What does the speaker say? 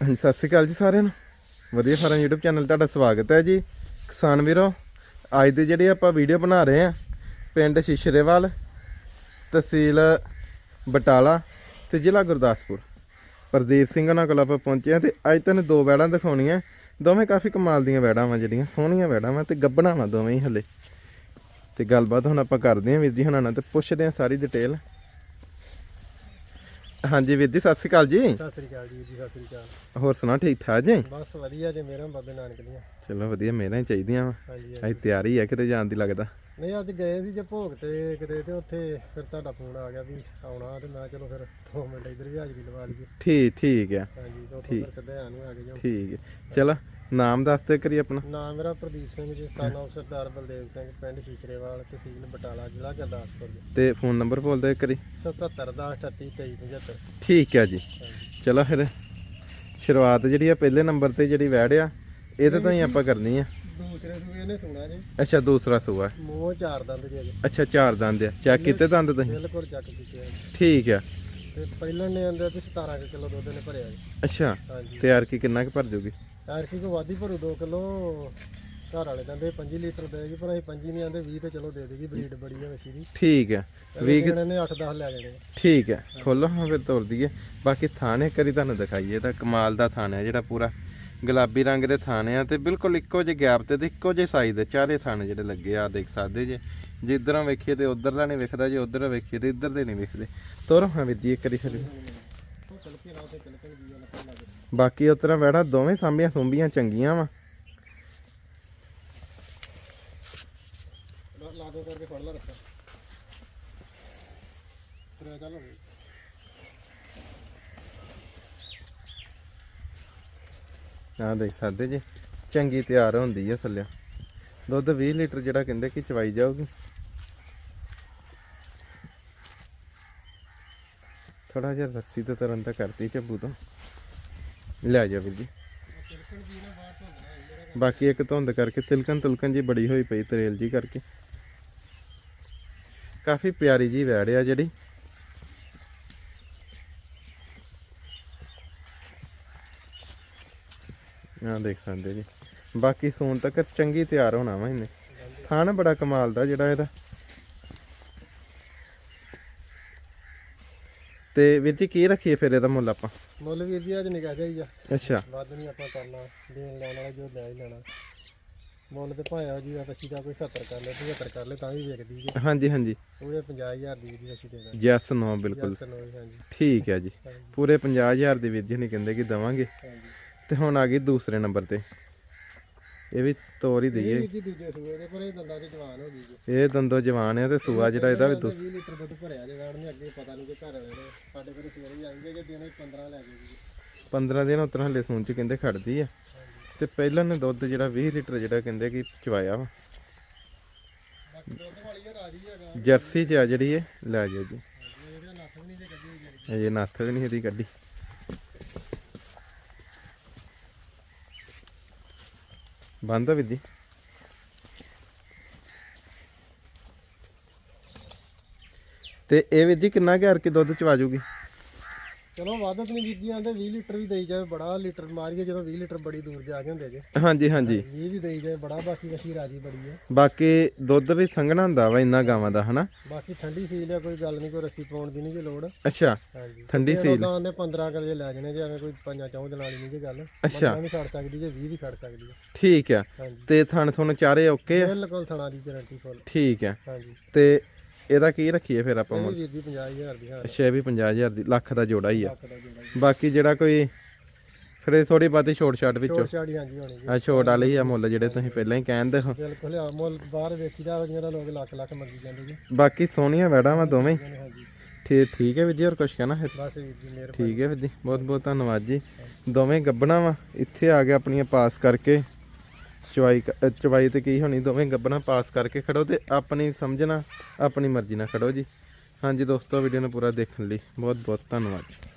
ਹਾਂਜੀ, ਸਤਿ ਸ਼੍ਰੀ ਅਕਾਲ ਜੀ ਸਾਰਿਆਂ ਨੂੰ। ਵਧੀਆ ਫਾਰਮ YouTube ਚੈਨਲ ਤੁਹਾਡਾ ਸਵਾਗਤ ਹੈ ਜੀ। ਕਿਸਾਨ ਵੀਰੋ, ਅੱਜ ਦੇ ਜਿਹੜੀ ਆਪਾਂ ਵੀਡੀਓ ਬਣਾ ਰਹੇ ਆ ਪਿੰਡ ਸ਼ਿਸ਼ਰੇਵਾਲ, ਤਹਿਸੀਲ ਬਟਾਲਾ ਤੇ ਜ਼ਿਲ੍ਹਾ ਗੁਰਦਾਸਪੁਰ। ਪ੍ਰਦੀਪ ਸਿੰਘ ਉਹਨਾਂ ਕੋਲ ਆਪਾਂ ਪਹੁੰਚੇ ਆ ਤੇ ਅੱਜ ਤੈਨੂੰ ਦੋ ਵੈੜਾਂ ਦਿਖਾਉਣੀਆਂ। ਦੋਵੇਂ ਕਾਫੀ ਕਮਾਲ ਦੀਆਂ ਵੈੜਾਂ ਵਾਂ ਜਿਹੜੀਆਂ, ਸੋਹਣੀਆਂ ਵੈੜਾਂ ਵਾਂ ਤੇ ਗੱਬਣਾ ਵਾਂ ਦੋਵੇਂ ਹੀ ਹਲੇ। ਤੇ ਗੱਲਬਾਤ ਹੁਣ ਆਪਾਂ ਕਰਦੇ ਆਂ ਵੀਰ ਜੀ ਹੁਣਾਂ ਨਾਲ ਤੇ ਪੁੱਛਦੇ ਆਂ ਸਾਰੀ ਡਿਟੇਲ ਹਾਂਜੀ ਵੀਰ ਜੀ ਸਤਿ ਸ਼੍ਰੀ ਅਕਾਲ ਜੀ। ਸਤਿ ਸ੍ਰੀ ਅਕਾਲ ਜੀ ਜੀ ਸਤਿ ਸ੍ਰੀ ਅਕਾਲ। ਹੋਰ ਸੁਣਾ ਠੀਕ ਠਾਕ ਜੀ? ਬਸ ਵਧੀਆ ਜੇ ਮੇਰਾ ਬਾਬੇ ਨਾਨਕ ਦੀਆਂ। ਚਲੋ ਵਧੀਆ ਮੇਰਾ ਹੀ ਚਾਹੀਦੀਆਂ ਵਾ। ਹਾਂਜੀ ਅੱਜ ਤਿਆਰੀ ਹੈ ਕਿਤੇ ਜਾਣ ਦੀ ਲੱਗਦਾ? ਨਹੀਂ ਅੱਜ ਗਏ ਸੀ ਜੇ ਭੋਗ ਤੇ ਕਿਤੇ ਤੇ ਉੱਥੇ ਫਿਰ ਤੁਹਾਡਾ ਫੋਨ ਆ ਗਿਆ ਵੀ ਆਉਣਾ ਤੇ ਮੈਂ ਚਲੋ ਫਿਰ 2 ਮਿੰਟ ਇੱਧਰ ਵੀ ਹਾਜ਼ਰੀ ਲਵਾ ਲਈਏ। ਠੀਕ ਠੀਕ ਹੈ ਹਾਂਜੀ ਤੇ ਉੱਥੋਂ ਫਿਰ ਸਿੱਧੇ ਆਣ ਨੂੰ ਆ ਗਏ ਜੋ ਠੀਕ ਹੈ ਚਲੋ ਨਾਮ ਦੱਸ ਦੇ ਕਰੀ ਆਪਣਾ। ਨਾਮ ਮੇਰਾ ਪ੍ਰਦੀਪ ਸਿੰਘ ਜੀ ਸਨ ਆਫ ਸਰਦਾਰ ਬਲਦੇਵ ਸਿੰਘ ਪਿੰਡ ਸ਼ੀਸ਼ਰੇਵਾਲ ਤਹਿਸੀਲ ਬਟਾਲਾ ਜ਼ਿਲ੍ਹਾ ਗੁਰਦਾਸਪੁਰ ਜੀ। ਤੇ ਫੋਨ ਨੰਬਰ ਬੋਲ ਦੇ ਕਰੀ 77 ਦਾ 38 23 75 ਠੀਕ ਹੈ ਜੀ। ਚਲੋ ਫਿਰ ਸ਼ੁਰੂਆਤ ਜਿਹੜੀ ਆ ਪਹਿਲੇ ਨੰਬਰ ਤੇ ਜਿਹੜੀ ਵੈੜ ਆ ਇਹਦੇ ਤੋਂ ਹੀ ਆਪਾਂ ਕਰਨੀ ਆ। ਦੂਸਰੇ ਸੂਏ ਨੇ ਸੁਣਾ ਜੀ। ਅੱਛਾ ਦੂਸਰਾ ਸੂਆ। ਮੂੰਹ ਚਾਰ ਦੰਦ ਜੀ ਅਜੇ ਅੱਛਾ ਚਾਰ ਦੰਦ ਆ। ਚੈੱਕ ਕੀਤੇ ਦੰਦ ਤੁਸੀਂ? ਬਿਲਕੁਲ ਚੱਕ ਕੀਤੇ ਆ ਜੀ। ਠੀਕ ਆ। ਤੇ ਪਹਿਲਾਂ ਨੇ ਆਂਦੇ ਤੇ 17 ਕਿਲੋ ਦੁੱਧ ਨੇ ਭਰਿਆ ਜੀ। ਅੱਛਾ। ਤਿਆਰ ਕੀ ਕਿੰਨਾ ਕੁ ਭਰ ਜੂਗੀ? ਐਰਕੀ ਕੋ ਵਾਦੀ ਭਰੂ 2 ਕਿਲੋ ਘਰ ਵਾਲੇ ਕਹਿੰਦੇ 5 ਲੀਟਰ ਦੇਗੀ ਪਰ ਅਸੀਂ 5 ਨਹੀਂ ਆਂਦੇ 20 ਤੇ ਚਲੋ ਦੇ ਦੇਗੀ ਬਰੀਡ ਬੜੀ ਹੈ ਵਸੀ ਦੀ। ਠੀਕ ਆ ਵੀ ਨੇ 8-10 ਲੈ ਜਾਣੇ ਆ। ਠੀਕ ਹੈ ਖੋਲੋ ਹਾਂ ਫਿਰ ਤੋੜ ਦਈਏ ਬਾਕੀ ਥਾਣੇ ਕਰੀ ਤੁਹਾਨੂੰ ਦਿਖਾਈਏ ਤਾਂ ਕਮਾਲ ਦਾ ਥਾਣਾ ਹੈ ਜਿਹੜਾ ਪੂਰਾ ਗੁਲਾਬੀ ਰੰਗ ਦੇ ਥਾਣੇ ਆ ਤੇ ਬਿਲਕੁਲ ਇੱਕੋ ਜਿਹੇ ਗੈਪ ਤੇ ਤੇ ਇੱਕੋ ਜਿਹੇ ਸਾਈਜ਼ ਦੇ ਚਾਰੇ ਥਾਣੇ ਜਿਹੜੇ ਲੱਗੇ ਆ ਦੇਖ ਸਕਦੇ ਜੇ। ਜੇ ਇੱਧਰੋਂ ਵੇਖੀਏ ਤੇ ਉਧਰਲਾ ਨਹੀਂ ਵਿਖਦਾ ਜੇ ਉਧਰ ਵੇਖੀਏ ਤੇ ਇੱਧਰ ਦੇ ਨਹੀਂ ਵਿਖਦੇ। ਤੋਰੋ ਹਾਂ ਵੀਰ ਜੀ ਇੱਕ ਵਾਰੀ ਫਿਰ। ਉਹ ਤੇ ਦੀ ਬਾਕੀ ਉਤਰਾ ਵੈੜਾ ਦੋਵੇਂ ਸਾਂਭੀਆਂ ਸੁੰਭੀਆਂ ਚੰਗੀਆਂ ਵਾ। ਲਾ ਦੋ ਕਰਕੇ ਫੜ ਲਾ ਰੱਖਾ। ਤੇਰਾ ਚੱਲ ਹੋਣੀ ਆਹ ਦੇਖ ਸਕਦੇ ਜੀ ਚੰਗੀ ਤਿਆਰ ਹੁੰਦੀ ਹੈ ਥੱਲੇ। ਦੁੱਧ 20 ਲੀਟਰ ਜਿਹੜਾ ਕਹਿੰਦੇ ਕਿ ਚਵਾਈ ਜਾਊਗੀ। ਥੋੜਾ ਜਿਹਾ ਰੱਸੀ ਤੋਂ ਤਰਨ ਤਾਂ ਕਰਤੀ ਚੱਬੂ ਤੋਂ। ਲੈ ਜਾ ਵੀਰ ਜੀ। ਬਾਕੀ ਇੱਕ ਧੁੰਦ ਕਰਕੇ ਤਿਲਕਣ ਤੁਲਕਣ ਜੀ ਬੜੀ ਹੋਈ ਪਈ ਤਰੇਲ ਜੀ ਕਰਕੇ। ਕਾਫੀ ਪਿਆਰੀ ਜੀ ਵੈੜ ਆ ਜਿਹੜੀ। ਆ ਦੇਖ ਸਕਦੇ ਜੀ। ਬਾਕੀ ਸੂਣ ਤੱਕ ਚੰਗੀ ਤਿਆਰ ਹੋਣਾ ਵਾ ਇਹਨੇ। ਖਾਣ ਬੜਾ ਕਮਾਲ ਦਾ ਜਿਹੜਾ ਇਹਦਾ। ਤੇ ਵੀਰ ਜੀ ਕੀ ਰੱਖੀਏ ਫਿਰ ਇਹਦਾ ਮੁੱਲ ਆਪਾਂ? ਮੁੱਲ ਵੀਰ ਜੀ ਅੱਜ ਨਿਕਾ ਜਾਈਆ ਅੱਛਾ। ਵੱਧ ਨਹੀਂ ਆਪਾਂ ਕਰਨਾ ਦੇਣ ਲੈਣ ਵਾਲਾ ਜੋ ਲੈ ਹੀ ਲੈਣਾ। ਮੁੱਲ ਤੇ ਭਾਇਆ ਜੀ ਆ ਵਸੀ ਦਾ ਕੋਈ 70 ਕਰ ਲੈ 75 ਕਰ ਲੈ ਤਾਂ ਵੀ ਵਿਕਦੀ ਜੀ। ਹਾਂਜੀ ਹਾਂਜੀ। ਪੂਰੇ 50000 ਦੀ ਜੀ ਵਸੀ ਦੇ ਦਾਂ ਯੈਸ ਨੋ ਬਿਲਕੁਲ। ਜੱਸ ਨੋਈ ਹਾਂਜੀ। ਠੀਕ ਹੈ ਜੀ। ਪੂਰੇ 50000 ਦੀ ਵੀਰ ਜੀ ਨਹੀਂ ਕਹਿੰਦੇ ਕਿ ਦਵਾਂਗੇ। ਹਾਂਜੀ। ਤੇ ਹੁਣ ਆ ਗਈ ਦੂਸਰੇ ਨੰਬਰ ਤੇ। ਇਹ ਵੀ ਤੋਰ ਹੀ ਇਹ ਦਈਏ। ਵੀਰ ਜੀ ਦੂਜੇ ਸੂਏ ਦੇ ਪਰ ਇਹ ਦੰਦਾਂ ਦੀ ਜਵਾਨ ਹੋ ਗਈ ਜੀ। ਇਹ ਦੰਦੋ ਜਵਾਨ ਹੈ ਤੇ ਸੂਆ ਜਿਹੜਾ ਇਹਦਾ ਵੀ ਦੂਸ 20 ਲੀਟਰ ਦੁੱਧ ਭਰਿਆ ਜੇ ਵੈਣ ਨੇ ਅੱਗੇ ਪਤਾ ਨਹੀਂ ਕਿ ਘਰ ਵਾਲੇ ਨੇ ਸਾਡੇ ਕੋਲ ਸਵੇਰੇ ਹੀ ਆਏਗੇ ਜੇ ਦਿਨੇ 15 ਲੈ ਜਾਏਗੀ 15 ਦਿਨ ਉਤਰ ਹਲੇ ਸੂਣ ਚ ਕਹਿੰਦੇ ਖੜਦੀ ਆ। ਤੇ ਪਹਿਲਾਂ ਨੇ ਦੁੱਧ ਜਿਹੜਾ 20 ਲੀਟਰ ਜਿਹੜਾ ਕਹਿੰਦੇ ਕਿ ਚਵਾਇਆ ਵਾ। ਆ ਜਰਸੀ ਚ ਆ ਜਿਹੜੀ ਇਹ ਲੈ ਜਾਓ ਜੀ। ਇਹਦੇ ਨੱਥ ਵੀ ਨਹੀਂ ਜੇ ਕੱਢੀ ਇਹ ਨੱਥ ਵੀ ਨਹੀਂ ਇਹਦੀ ਕੱਢੀ। ਬੰਦ ਆ ਵੀਰ ਤੇ ਇਹ ਵੀ ਜੀ ਕਿੰਨਾ ਘਰ ਕੇ ਦੁੱਧ ਚਵਾ ਜੂਗੀ ਚਲੋ ਵੱਧ ਨਹੀਂ ਵੀਰ ਆਂਦੇ 20 ਲੀਟਰ ਵੀ ਦੇਈ ਜਾਵੇ ਬੜਾ ਲੀਟਰ ਮਾਰੀਏ ਜਦੋਂ 20 ਲੀਟਰ ਬੜੀ ਦੂਰ ਜਾ ਕੇ ਹੁੰਦੇ ਜੇ। ਹਾਂਜੀ ਹਾਂਜੀ। 20 ਵੀ ਦੇਈ ਜਾਵੇ ਬੜਾ ਬਾਕੀ ਵਸੀ ਰਾਜੀ ਬੜੀ ਹੈ। ਬਾਕੀ ਦੁੱਧ ਵੀ ਸੰਘਣਾ ਹੁੰਦਾ ਵਾ ਇੰਨਾ ਗਾਵਾਂ ਦਾ ਹਨਾ? ਬਾਕੀ ਠੰਡੀ ਸੀਲ ਆ ਕੋਈ ਗੱਲ ਨਹੀਂ ਕੋਈ ਰੱਸੀ ਪਾਉਣ ਦੀ ਨਹੀਂ ਜੇ ਲੋੜ। ਅੱਛਾ ਹਾਂਜੀ। ਠੰਡੀ ਸੀਲ। ਤਾਂ ਆਂਦੇ 15 ਕਰ ਜੇ ਲੈ ਜਾਣੇ ਜੇ ਐਵੇਂ ਕੋਈ ਪੰਜਾਂ ਚੌਂ ਦਿਨਾਂ ਵਾਲੀ ਨਹੀਂ ਜੇ ਗੱਲ। ਅੱਛਾ। 15 ਵੀ ਖੜ ਸਕਦੀ ਜੇ 20 ਵੀ ਖੜ ਸਕਦੀ ਹੈ ਠੀਕ ਆ। ਤੇ ਥਣ ਥੁਣ ਚਾਰੇ ਓਕੇ ਆ? ਬਿਲਕੁਲ ਥਣਾ ਦੀ ਗਾਰੰਟੀ ਫੁੱਲ ਠੀਕ ਆ। ਹਾਂਜੀ। ਤੇ ਇਹਦਾ ਕੀ ਰੱਖੀਏ ਫਿਰ ਆਪਾਂ ਮੁੱਲ? ਵੀਰ ਜੀ 50000 ਦੀ ਹਾਂ ਅੱਛਾ ਇਹ ਵੀ 50000 ਦੀ ਲੱਖ ਦਾ ਜੋੜਾ ਹੀ ਆ। ਲੱਖ ਦਾ ਜੋੜਾ ਜੀ। ਬਾਕੀ ਜਿਹੜਾ ਕੋਈ ਫਿਰ ਇਹ ਥੋੜੀ ਬਾਤੀ ਛੋਟ ਛਾਟ ਵਿੱਚੋਂ? ਛੋਟ ਛਾੜੀ ਹਾਂਜੀ ਹੋਣੀ ਜੀ। ਆ ਛੋਟ ਵਾਲੀ ਆ ਮੁੱਲ ਜਿਹੜੇ ਤੁਸੀਂ ਪਹਿਲਾਂ ਹੀ ਕਹਿੰਦੇ ਹੋ। ਬਿਲਕੁਲ ਆ ਮੁੱਲ ਬਾਹਰ ਵੇਖੀਦਾ ਜਿਹੜਾ ਲੋਕ ਲੱਖ ਲੱਖ ਮੰਗੀ ਜਾਂਦੇ ਜੀ। ਬਾਕੀ ਸੋਹਣੀਆਂ ਵੈੜਾਂ ਵਾ ਦੋਵੇਂ ਹੀ। ਹਾਂਜੀ ਠੀਕ ਠੀਕ ਹੈ ਵੀਰ ਜੀ ਹੋਰ ਕੁਝ ਕਹਿਣਾ ਹੈ ਬਸ ਵੀਰ ਜੀ ਮਿਹਰਬਾਨੀ। ਠੀਕ ਹੈ ਵੀਰ ਜੀ ਬਹੁਤ ਬਹੁਤ ਧੰਨਵਾਦ ਜੀ। ਦੋਵੇਂ ਗੱਬਣਾ ਵਾ ਇੱਥੇ ਆ ਕੇ ਆਪਣੀਆਂ ਪਾਸ ਕਰਕੇ ਚਵਾਈ ਕ- ਚਵਾਈ ਤੇ ਕੀ ਹੋਣੀ, ਦੋਵੇਂ ਗੱਬਣਾ ਪਾਸ ਕਰਕੇ ਖੜੋ ਤੇ ਆਪਣੀ ਸਮਝਣਾ, ਆਪਣੀ ਮਰਜ਼ੀ ਨਾਲ ਖੜੋ ਜੀ। ਹਾਂਜੀ ਦੋਸਤੋ ਵੀਡੀਓ ਨੂੰ ਪੂਰਾ ਦੇਖਣ ਲਈ ਬਹੁਤ ਬਹੁਤ ਧੰਨਵਾਦ